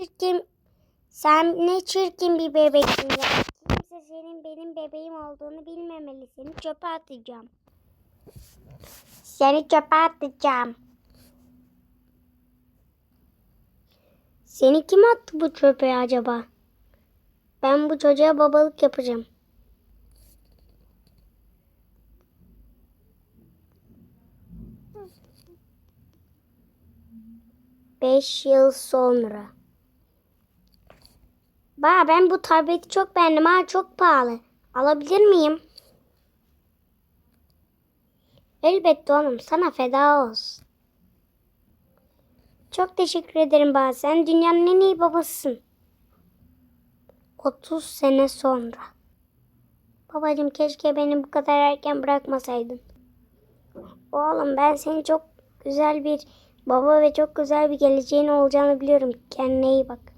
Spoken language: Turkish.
çirkin, sen ne çirkin bir bebeksin ya. Kimse senin benim bebeğim olduğunu bilmemeli. Seni çöpe atacağım. Seni çöpe atacağım. Seni kim attı bu çöpe acaba? Ben bu çocuğa babalık yapacağım. Beş yıl sonra. Ba ben bu tableti çok beğendim ha çok pahalı. Alabilir miyim? Elbette oğlum sana feda olsun. Çok teşekkür ederim ba sen dünyanın en iyi babasısın. 30 sene sonra. Babacığım keşke beni bu kadar erken bırakmasaydın. Oğlum ben senin çok güzel bir baba ve çok güzel bir geleceğin olacağını biliyorum. Kendine iyi bak.